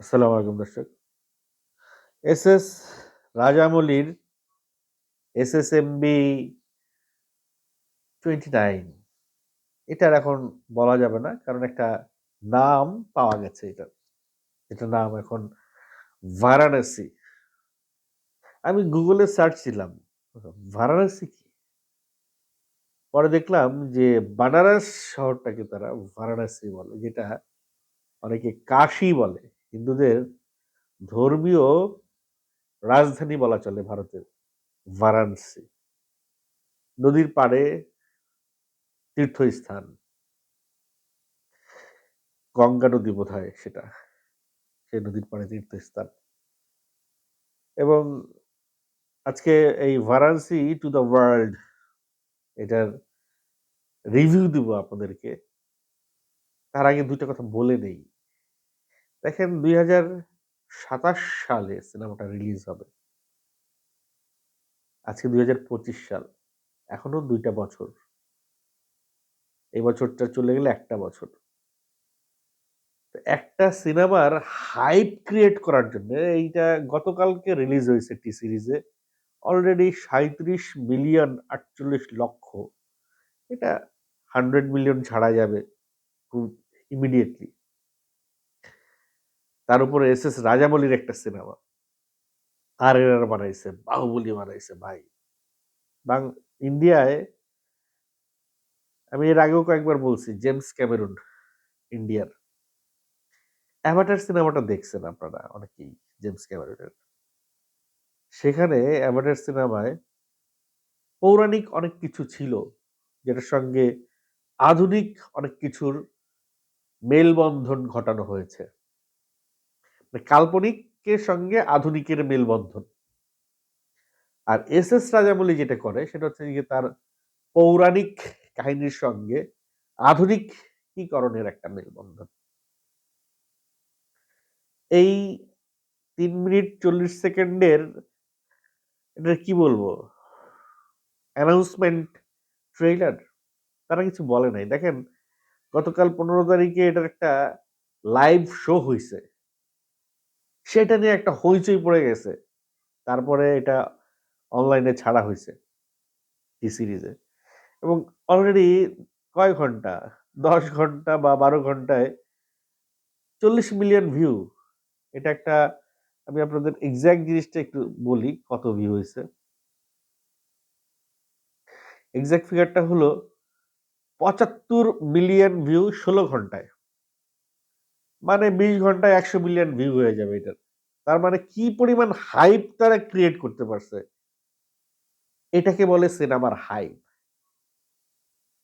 আসসালামু আলাইকুম, দর্শক। S S রাজামৌলির S S MB twenty nine এটার এখন বলা যাবে না, কারণ একটা নাম পাওয়া গেছে এটার এটার নাম এখন ভারাণসী আমি গুগলে সার্চ ছিলাম ভারাণসী কি? পরে দেখলাম যে বানারস শহরটাকে তারা ভারাণসী বলে, যেটা অনেকে কাশি বলে। হিন্দুদের ধর্মীয় রাজধানী বলা চলে ভারতের, বারাণসী। নদীর পাড়ে তীর্থস্থান। গঙ্গা নদী বোধ হয় সেটা, সেই নদীর পাড়ে তীর্থস্থান। এবং আজকে এই ভারাণসী টু দ্য ওয়ার্ল্ড, এটার রিভিউ দিব আপনাদেরকে। তার আগে দুইটা কথা বলে নেই। দেখেন দুই হাজার সাতাশ সালে সিনেমাটা রিলিজ হবে। আজকে দুই হাজার পঁচিশ সাল। এখনও দুইটা বছর। এই বছরটা চলে গেলে একটা বছর। একটা সিনেমার হাইপ ক্রিয়েট করার জন্য এইটা গতকালকে রিলিজ হয়েছে টি সিরিজে অলরেডি সাঁত্রিশ মিলিয়ন আটচল্লিশ লক্ষ। এটা হান্ড্রেড মিলিয়ন ছাড়া যাবে খুব ইমিডিয়েটলি তার উপরে এস এস রাজামৌলির একটা সিনেমা আর এর বানাইছে, বাহুবলি বানাইছে, ভাই। বাং, ইন্ডিয়ায়, আমি এর আগেও কয়েকবার বলছি জেমস ক্যামেরুন ইন্ডিয়ার। অ্যাভাটার সিনেমাটা দেখছেন আপনারা, অনেকেই জেমস ক্যামেরুনের সেখানে অ্যাভাটার সিনেমায় পৌরাণিক অনেক কিছু ছিল, যেটার সঙ্গে আধুনিক অনেক কিছুর মেলবন্ধন ঘটানো হয়েছে। কাল্পনিকের সঙ্গে আধুনিকের মেলবন্ধন। আর এস এস রাজামৌলি যেটা করে, সেটা হচ্ছে যে তার পৌরাণিক কাহিনীর সঙ্গে আধুনিক আধুনিকীকরণের একটা মেলবন্ধন। এই তিন মিনিট চল্লিশ সেকেন্ডের, এটা কি বলব? অ্যানাউন্সমেন্ট ট্রেইলার তারা কিছু বলে নাই। দেখেন, গতকাল পনেরো তারিখে এটার একটা লাইভ শো হয়েছে সেটা নিয়ে একটা হইচই পড়ে গেছে। তারপরে এটা অনলাইনে ছাড়া হয়েছে টি সিরিজে এবং অলরেডি কয় ঘণ্টা? দশ ঘণ্টা বা বারো ঘন্টায় চল্লিশ মিলিয়ন ভিউ এটা একটা, আমি আপনাদের এক্সাক্ট জিনিসটা একটু বলি কত ভিউ হয়েছে এক্সাক্ট ফিগারটা হলো পঁচাত্তর মিলিয়ন ভিউ ষোলো ঘন্টায়। মানে বিশ ঘন্টায় একশো মিলিয়ন ভিউ হয়ে যাবে এটার তার মানে কি পরিমাণ হাইপ তারা ক্রিয়েট করতে পারছে? এটাকে বলে সিনেমার হাইপ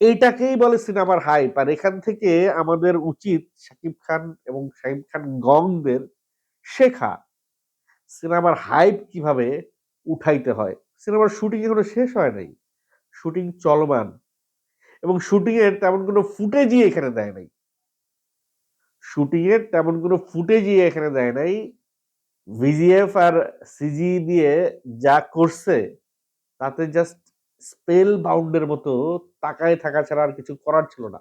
এইটাকেই বলে সিনেমার হাইপ আর এখান থেকে আমাদের উচিত শাকিব খান এবং শাকিব খান গংদের শেখা সিনেমার হাইপ কীভাবে উঠাইতে হয়। সিনেমার শুটিং এখনও শেষ হয় নাই। শুটিং চলমান। এবং শুটিং এর তেমন কোনো ফুটেজই এখানে দেয় নাই। শুটিং এর তেমন কোনো ফুটেজই এখানে দেয় নাই। ভিজিএফ আর সিজি দিয়ে যা করছে, তাতে জাস্ট স্পেল বাউন্ডের মতো তাকায় থাকা ছাড়া আর কিছু করার ছিল না।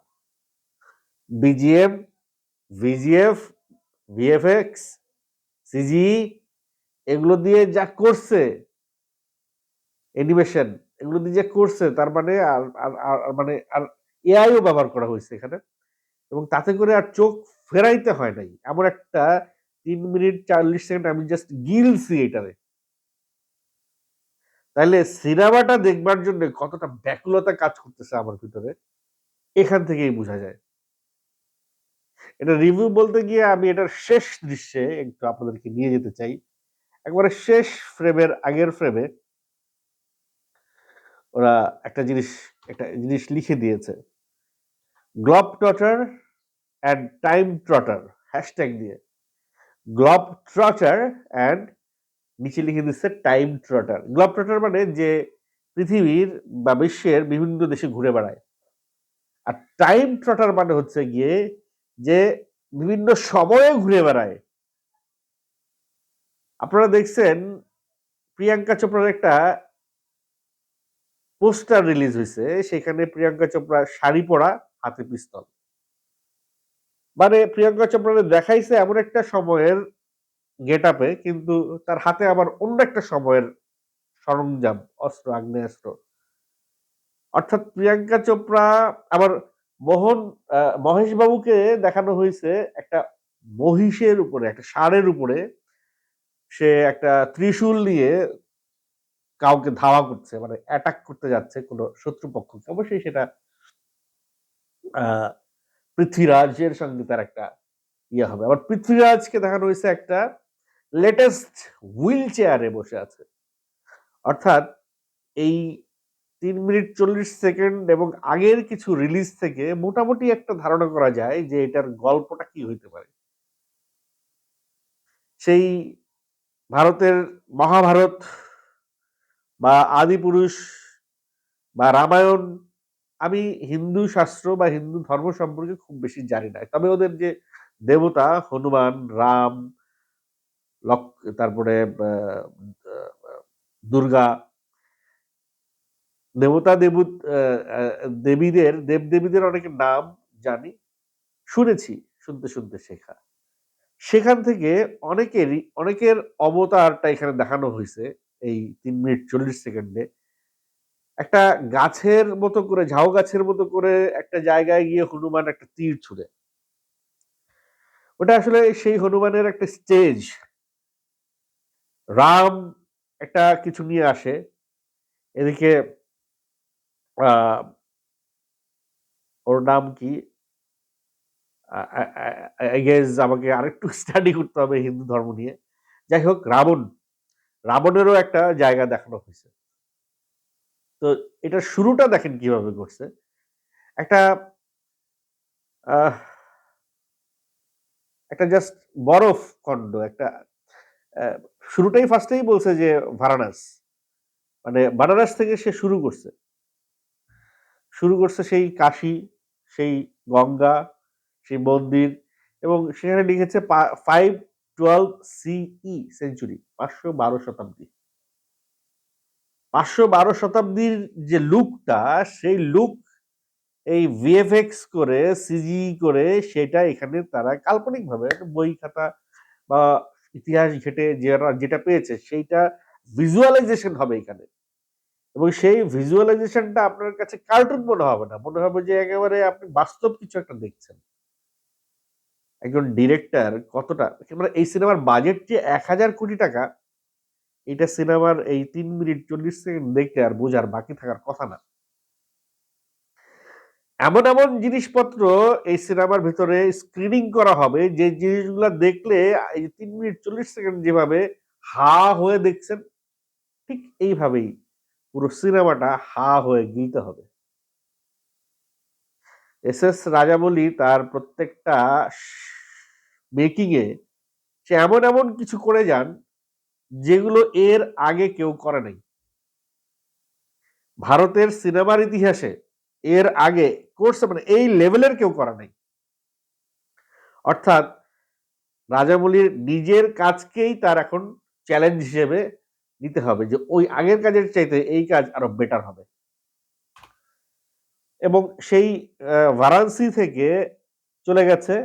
বিজিএম ভিজিএফ ভিএফএক্স সিজি এগুলো দিয়ে যা করছে অ্যানিমেশন এগুলো দিয়ে যা করছে, তার মানে আর মানে আর এআইও ব্যবহার করা হয়েছে এখানে। এবং তাতে করে আর চোখ ফেরাইতে হয় নাই। এমন একটা তিন মিনিট চাল্লিশ সেকেন্ড আমি জাস্ট গিলছি এটারে তাহলে সিনেমাটা দেখবার জন্য কতটা ব্যাকুলতা কাজ করতেছে আমার ভিতরে, এখান থেকেই বোঝা যায়। এটা রিভিউ বলতে গিয়ে আমি এটার শেষ দৃশ্যে একটু আপনাদেরকে নিয়ে যেতে চাই। একবারে শেষ ফ্রেমের আগের ফ্রেমে ওরা একটা জিনিস একটা জিনিস লিখে দিয়েছে। Globe trotter and time trotter hashtag দিয়ে। গ্লব ট্রটার অ্যান্ড নিচে লিখে দিচ্ছে টাইম ট্রটার গ্লব ট্রটার মানে যে পৃথিবীর বা বিশ্বের বিভিন্ন দেশে ঘুরে বেড়ায়। আর টাইম ট্রটার মানে হচ্ছে গিয়ে যে বিভিন্ন সময়ে ঘুরে বেড়ায়। আপনারা দেখছেন প্রিয়াঙ্কা চোপড়ার একটা পোস্টার রিলিজ হয়েছে। সেখানে প্রিয়াঙ্কা চোপড়া শাড়ি পরা হাতে পিস্তল। মানে প্রিয়াঙ্কা চোপড়া দেখাইছে এমন একটা সময়ের গেটআপে কিন্তু তার হাতে আবার অন্য একটা সময়ের সরঞ্জাম, অস্ত্র, আগ্নেয়াস্ত্র। অর্থাৎ প্রিয়াঙ্কা চোপড়া আবার মোহন মহেশ বাবুকে দেখানো হয়েছে একটা মহিষের উপরে, একটা ষাঁড়ের উপরে সে একটা ত্রিশূল নিয়ে কাউকে ধাওয়া করছে। মানে অ্যাটাক করতে যাচ্ছে কোনো শত্রুপক্ষকে। অবশ্যই সেটা পৃথ্বীরাজের সঙ্গে তার একটা ইয়ে হবে। আবার পৃথ্বীরাজকে দেখানো হইছে একটা লেটেস্ট হুইল চেয়ারে বসে আছে। অর্থাৎ এই ৩ মিনিট ৪০ সেকেন্ড এবং আগের কিছু রিলিজ থেকে মোটামুটি একটা ধারণা করা যায় যে এটার গল্পটা কি হইতে পারে। সেই ভারতের মহাভারত বা আদিপুরুষ বা রামায়ণ আমি হিন্দু শাস্ত্র বা হিন্দু ধর্ম সম্পর্কে খুব বেশি জানি না। তবে ওদের যে দেবতা হনুমান, রাম, লক তারপরে দুর্গা দেবতা আ দেবীদের দেব-দেবীদের অনেকের নাম জানি। শুনেছি, শুনতে, শুনতে শেখা। সেখান থেকে অনেকেরই অনেকের অবতারটা এখানে দেখানো হয়েছে এই তিন মিনিট ৪০ সেকেন্ডে। একটা গাছের মতো করে ঝাউ গাছের মতো করে একটা জায়গায় গিয়ে হনুমান একটা তীর ছুঁড়ে। ওটা আসলে সেই হনুমানের একটা স্টেজ। রাম একটা কিছু নিয়ে আসে। এদিকে ওর নাম কি? আমাকে আরেকটু স্টাডি করতে হবে হিন্দু ধর্ম নিয়ে। যাই হোক রাবণ, রাবণেরও একটা জায়গা দেখানো হইছে। তো এটা শুরুটা দেখেন কীভাবে করছে। একটা একটা জাস্ট বরফ খন্ড একটা শুরুটাই ফার্স্টেই বলছে যে ভারানাস। মানে বানারস থেকে সে শুরু করছে। শুরু করছে সেই কাশী, সেই গঙ্গা, সেই মন্দির এবং সেখানে লিখেছে পা 512 সিই সেঞ্চুরি ৫১২ শতাব্দী। ৫১২ শতাব্দীর যে লুকটা, সেই লুক এই ভিএফএক্স করে সিজি করে, সেটা এখানে তারা কাল্পনিকভাবে বই খাতা বা ইতিহাস ঘেঁটে যারা যেটা পেয়েছে, সেইটা ভিজুয়ালাইজেশন হবে এখানে। এবং সেই ভিজুয়ালাইজেশনটা আপনার কাছে কার্টুন মনে হবে না। মনে হবে যে একেবারে আপনি বাস্তব কিছু একটা দেখছেন। একজন ডিরেক্টর কতটা এই সিনেমার বাজেট যে এক হাজার কোটি টাকা এটা সিনেমার এই তিন মিনিট ৪০ সেকেন্ড দেখলে আর বোঝার বাকি থাকার কথা না। এমন, এমন জিনিসপত্র এই সিনেমার ভিতরে স্ক্রিনিং করা হবে যে জিনিসগুলো দেখলে এই ৩ মিনিট ৪০ সেকেন্ড যেভাবে হা হয়ে দেখছেন ঠিক এইভাবেই পুরো সিনেমাটা হা হয়ে গিলতে হবে। এস এস রাজামৌলি তার প্রত্যেকটা মেকিং এ সে এমন, এমন কিছু করে যান যেগুলো এর আগে কেউ করে নাই। ভারতের সিনেমার ইতিহাসে এর আগে করছে মানে এই লেভেলের কেউ করে নাই। অর্থাৎ রাজামৌলির নিজের কাজকেই তার এখন চ্যালেঞ্জ হিসেবে নিতে হবে যে ওই আগের কাজের চাইতে এই কাজ আরও বেটার হবে। এবং সেই আ বারাণসী থেকে চলে গেছে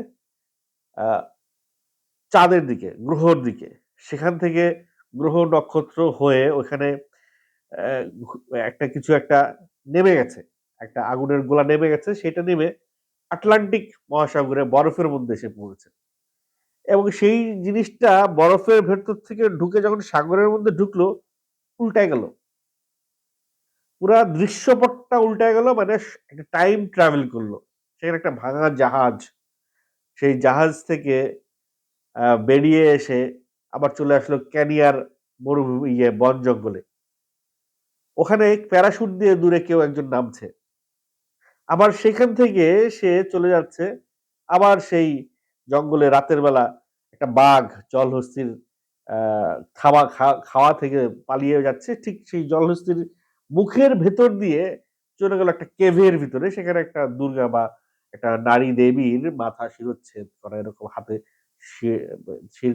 চাঁদের দিকে, গ্রহর দিকে। সেখান থেকে গ্রহ নক্ষত্র হয়ে ওখানে একটা কিছু একটা নেমে গেছে। একটা আগুনের গোলা নেমে গেছে। সেটা নেমে আটলান্টিক মহাসাগরে বরফের মধ্যে এসে পড়েছে। এবং সেই জিনিসটা বরফের ভেতর থেকে ঢুকে যখন সাগরের মধ্যে ঢুকলো, উল্টায় গেল। পুরা দৃশ্যপটটা উল্টায় গেল মানে একটা টাইম ট্রাভেল করল। সেখানে একটা ভাঙা জাহাজ। সেই জাহাজ থেকে বেরিয়ে এসে আবার চলে আসলো ক্যানিয়ার মরুভূমি ইয়ে বন জঙ্গলে। ওখানে প্যারাশুট দিয়ে দূরে কেউ একজন নামছে। আবার সেখান থেকে সে চলে যাচ্ছে, আবার সেই জঙ্গলে রাতের বেলা একটা বাঘ জলহস্তির খাওয়া খাওয়া থেকে পালিয়ে যাচ্ছে। ঠিক সেই জলহস্তির মুখের ভেতর দিয়ে চলে গেল একটা কেভের ভিতরে। সেখানে একটা দুর্গা বা একটা নারী দেবীর মাথা শিরচ্ছেদ করা এরকম হাতে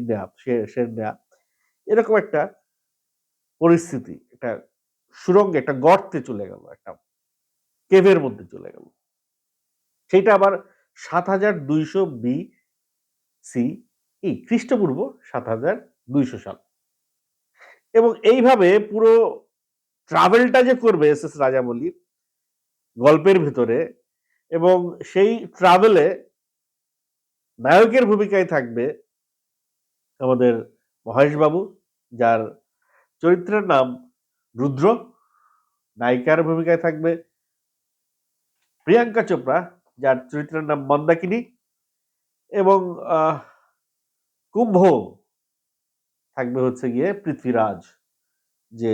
নেয়া শে শের নেয়া। এরকম একটা পরিস্থিতি। একটা সুড়ঙ্গে, একটা গর্তে চলে গেল। একটা কেভের মধ্যে চলে গেল। সেইটা আবার সাত হাজার দুইশো বি সি ই, খ্রিস্টপূর্ব ৭০০০ দুইশো সাল এবং এইভাবে পুরো ট্রাভেলটা যে করবে এস এস রাজামৌলি গল্পের ভিতরে, এবং সেই ট্রাভেলে নায়কের ভূমিকায় থাকবে আমাদের মহেশ বাবু যার চরিত্রের নাম রুদ্র। নায়িকার ভূমিকায় থাকবে প্রিয়াঙ্কা চোপড়া, যার চরিত্রের নাম মন্দাকিনী এবং কুম্ভ থাকবে হচ্ছে গিয়ে পৃথ্বীরাজ, যে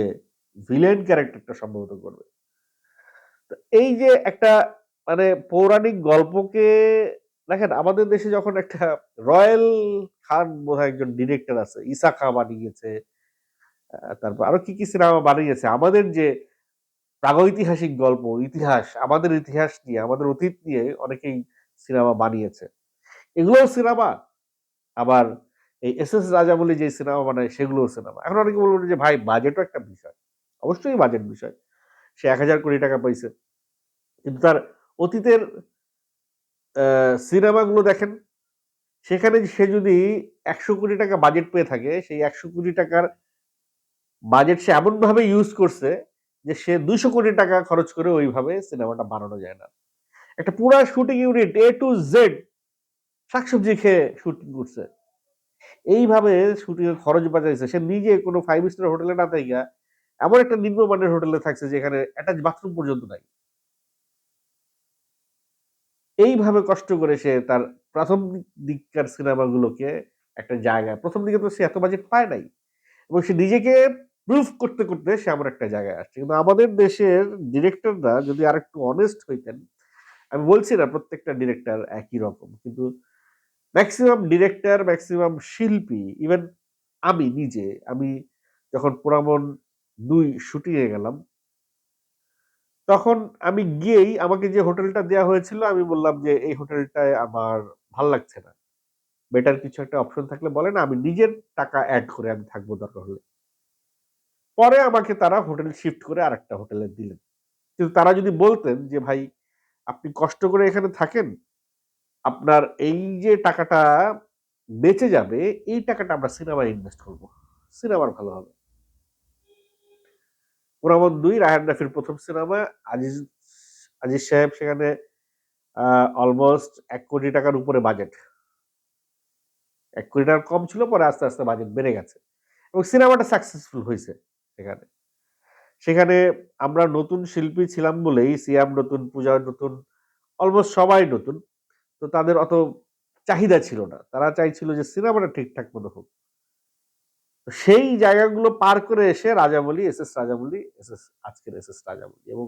ভিলেন ক্যারেক্টারটা সম্ভবত করবে। তো এই যে একটা মানে পৌরাণিক গল্পকে দেখেন, আমাদের দেশে যখন একটা রয়্যাল খান বোধ একজন ডিরেক্টর আছে ইসা খা বানিয়েছে তারপর আরও কি কি সিনেমা বানিয়েছে, আমাদের যে প্রাগৈতিহাসিক গল্প, ইতিহাস, আমাদের ইতিহাস নিয়ে, আমাদের অতীত নিয়ে অনেকেই সিনেমা বানিয়েছে। এগুলোও সিনেমা, আবার এই এস এস রাজা বলে যে সিনেমা বানায়, সেগুলোও সিনেমা। এখন অনেকে বলবেন যে, ভাই, বাজেটও একটা বিষয়। অবশ্যই বাজেট বিষয়। সে এক হাজার কোটি টাকা পাইছে। কিন্তু তার অতীতের সিনেমাগুলো দেখেন, সেখানে সে যদি একশো কোটি টাকা বাজেট পেয়ে থাকে, সেই একশো কোটি টাকার বাজেট সে এমন ভাবে ইউজ করছে যে সে দুশো কোটি টাকা খরচ করে ওইভাবে সিনেমাটা বানানো যায় না। একটা পুরা shooting unit A to Z শাকসবজি খেয়ে শুটিং করছে। এইভাবে শুটিং এর খরচ বাঁচাইছে। সে নিজে কোনো ফাইভ স্টার হোটেলে না থাইকা, এমন একটা নিম্নমানের হোটেলে থাকছে যেখানে অ্যাটাচ বাথরুম পর্যন্ত নাই। এইভাবে কষ্ট করে সে তার প্রথম দিককার সিনেমাগুলোকে একটা জায়গায়, প্রথম দিকে তো সে এত বাজেট পায় নাই এবং সে নিজেকে প্রুফ করতে করতে সে আমার একটা জায়গায় আসছে। কিন্তু আমাদের দেশের ডিরেক্টররা যদি আরেকটু অনেস্ট হইতেন, আমি বলছি না প্রত্যেকটা ডিরেক্টর একই রকম, কিন্তু ম্যাক্সিমাম ডিরেক্টর ম্যাক্সিমাম শিল্পী ইভেন আমি নিজে, আমি যখন পুরামন দুই শুটিংয়ে গেলাম তখন আমি গিয়েই আমাকে যে হোটেলটা দেওয়া হয়েছিল, আমি বললাম যে, এই হোটেলটায় আমার ভালো লাগছে না। বেটার কিছু একটা অপশন থাকলে বলেন আমি নিজের টাকা অ্যাড করে আমি থাকব দরকার হলে। পরে আমাকে তারা হোটেল শিফট করে আরেকটা হোটেলে দিলেন। কিন্তু তারা যদি বলতেন যে, ভাই, আপনি কষ্ট করে এখানে থাকেন, আপনার এই যে টাকাটা বেঁচে যাবে, এই টাকাটা আমরা সিনেমায় ইনভেস্ট করব। সিনেমার ভালো হবে। পুরামন দুই রায়হান রাফির প্রথম সিনেমা, আজিজ আজিজ সাহেব সেখানে অলমোস্ট এক কোটি টাকার উপরে বাজেট এক কোটি টাকার কম ছিল, পরে আস্তে আস্তে বাজেট বেড়ে গেছে। এবং সিনেমাটা সাকসেসফুল হয়েছে সেখানে। সেখানে আমরা নতুন শিল্পী ছিলাম বলেই, সিয়াম নতুন, পূজা নতুন অলমোস্ট সবাই নতুন। তো তাদের অত চাহিদা ছিল না। তারা চাইছিল যে সিনেমাটা ঠিকঠাক মতো হোক। সেই জায়গাগুলো পার করে এসে Rajamouli S S Rajamouli S S, আজকের এস এস রাজাবলি এবং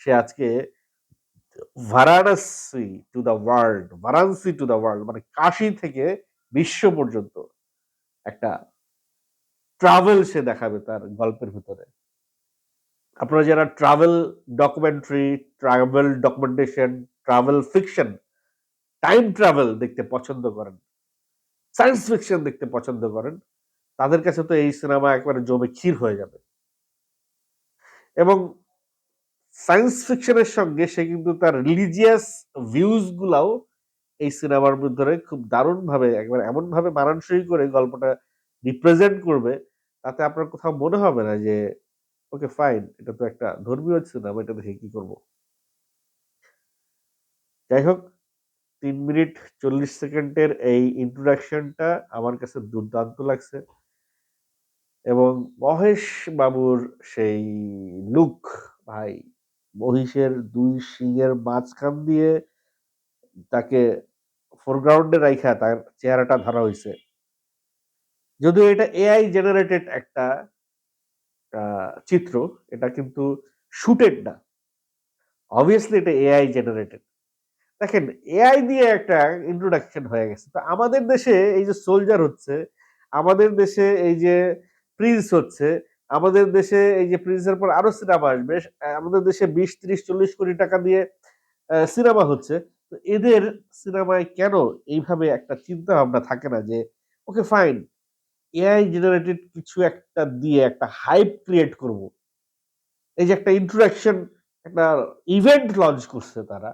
সে আজকে Varanasi to the world Varanasi to the world মানে কাশি থেকে বিশ্ব পর্যন্ত একটা ট্রাভেল সে দেখাবে তার গল্পের ভিতরে। আপনারা যারা travel documentary, travel documentation, travel fiction, time travel দেখতে পছন্দ করেন, সায়েন্স ফিকশন দেখতে পছন্দ করেন তাদের কাছে তো এই সিনেমা একবারে জমে ক্ষীর হয়ে যাবে। এবং সায়েন্স ফিকশনের সঙ্গে সে কিন্তু তার রিলিজিয়াস ভিউজ গুলাও এই সিনেমার ভিতরে খুব দারুণ ভাবে একবার এমন ভাবে মানানসই করে গল্পটা রিপ্রেজেন্ট করবে, তাতে আপনার কোথাও মনে হবে না যে, ওকে ফাইন এটা তো একটা ধর্মীয় সিনেমা, এটা দেখে কি করব? যাই হোক, তিন মিনিট চল্লিশ সেকেন্ডের এই ইন্ট্রোডাকশনটা আমার কাছে দুর্দান্ত লাগছে। এবং মহেশ বাবুর সেই লুক, ভাই, মহিষের দুই শিঙের মাঝখান দিয়ে তাকে ফোরগ্রাউন্ডে রাইখা তার চেহারাটা ধরা হয়েছে যদিও এটা এআই জেনারেটেড একটা চিত্র, এটা কিন্তু শুটেড না। অবভিয়াসলি এটা এআই জেনারেটেড দেখেন এআই দিয়ে একটা ইন্ট্রোডাকশন হয়ে গেছে। তো আমাদের দেশে এই যে সোলজার হচ্ছে, আমাদের দেশে এই যে প্রিন্স হচ্ছে, আমাদের দেশে এই যে প্রিন্সের পর আরও সিনেমা আসবে আমাদের দেশে বিশ, ত্রিশ, চল্লিশ কোটি টাকা দিয়ে সিনেমা হচ্ছে। তো এদের সিনেমায় কেন এইভাবে একটা চিন্তা ভাবনা থাকে না যে ওকে ফাইন এআই জেনারেটেড কিছু একটা দিয়ে একটা হাইপ ক্রিয়েট করব। এই যে একটা ইন্ট্রোডাকশন একটা ইভেন্ট লঞ্চ করছে তারা।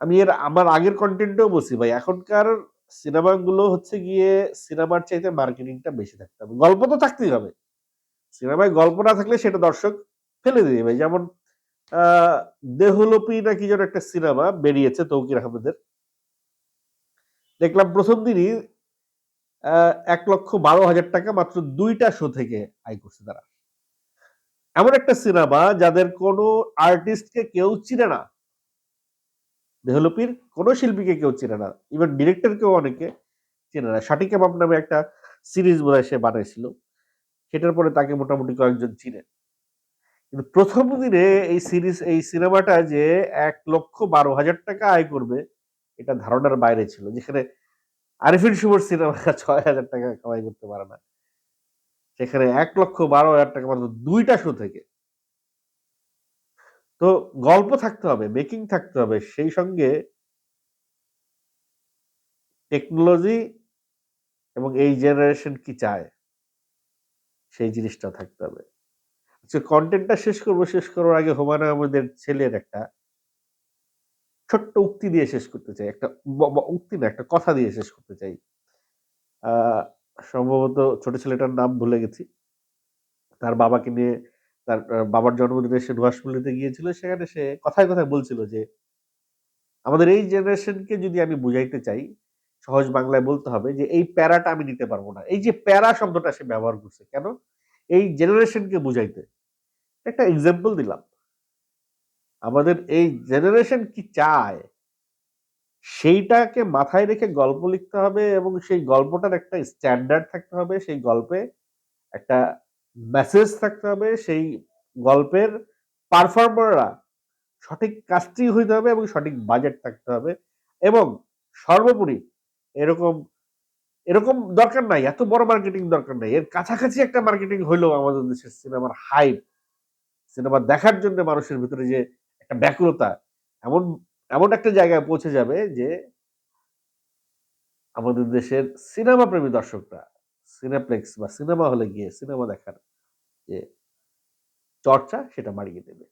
আমি এর, আমার আগের কন্টেন্টেও বলছি ভাই, এখনকার সিনেমাগুলো হচ্ছে গিয়ে সিনেমার চাইতে মার্কেটিংটা বেশি থাকতে হবে। গল্প তো থাকতেই হবে। সিনেমায় গল্প না থাকলে সেটা দর্শক ফেলে দিবে। যেমন 'দেহলপি' না যেন একটা সিনেমা বেরিয়েছে তৌকির আহমেদের। দেখলাম প্রথম দিনই এক লক্ষ বারো হাজার টাকা মাত্র দুইটা শো থেকে আয় করছে তারা। এমন একটা সিনেমা যাদের কোনো আর্টিস্টকে কেউ চিনে না। 'দেহলপির' কোনো শিল্পীকে কেউ চেনে না। ইভেন ডিরেক্টরকেও অনেকে চেনে না। 'শাটি কাবাব' নামে একটা সিরিজ বোধহয় সে বানাইছিল। সেটার পরে তাকে মোটামুটি কয়েকজন চিনে। কিন্তু প্রথম দিনে এই সিরিজ এই সিনেমাটা যে ৳১,১২,০০০ আয় করবে এটা ধারণার বাইরে ছিল। যেখানে আরিফিন শুভর সিনেমা ৳৬,০০০ কামাই করতে পারে না। সেখানে ৳১,১২,০০০ মাত্র ২ টা শো থেকে। তো গল্প থাকতে হবে, মেকিং থাকতে হবে। সেই সঙ্গে টেকনোলজি এবং এই জেনারেশন কি চায়? সেই জিনিসটা থাকতে হবে। আচ্ছা কন্টেন্টটা শেষ করব শেষ করার আগে হুমায়ূন আহমেদের ছেলের একটা ছোট্ট উক্তি দিয়ে শেষ করতে চাই। একটা উক্তি না একটা কথা দিয়ে শেষ করতে চাই। সম্ভবত ছোট ছেলেটার নাম ভুলে গেছি। তার বাবাকে নিয়ে তার বাবার জন্মদিনে সে নুহাশপল্লীতে গিয়েছিল। সেখানে সে কথায়, কথায় বলছিল যে আমাদের এই জেনারেশনকে যদি আমি বুঝাইতে চাই, সহজ বাংলায় বলতে হবে যে এই প্যারাটা আমি নিতে পারব না। এই যে প্যারা শব্দটা সে ব্যবহার করছে। কেন? এই জেনারেশনকে বুঝাইতে। একটা এক্সাম্পল দিলাম। আমাদের এই জেনারেশন কি চায়? সেইটাকে মাথায় রেখে গল্প লিখতে হবে এবং সেই গল্পটার একটা স্ট্যান্ডার্ড থাকতে হবে। সেই গল্পে একটা মেসেজ থাকতে হবে। সেই গল্পের পারফর্মাররা সঠিক কাজটি হইতে হবে এবং সঠিক বাজেট থাকতে হবে। এবং সর্বোপরি এরকম, এরকম দরকার নাই। এত বড় মার্কেটিং দরকার নাই। এর কাছাকাছি একটা মার্কেটিং হইলেও আমাদের দেশের সিনেমার হাইপ, সিনেমা দেখার জন্য মানুষের ভিতরে যে একটা ব্যাকুলতা এমন, এমন একটা জায়গায় পৌঁছে যাবে যে আমাদের দেশের সিনেমা প্রেমী দর্শকরা সিনেপ্লেক্স বা সিনেমা হলে গিয়ে সিনেমা দেখার যে চর্চা সেটা বাড়িয়ে দেবে।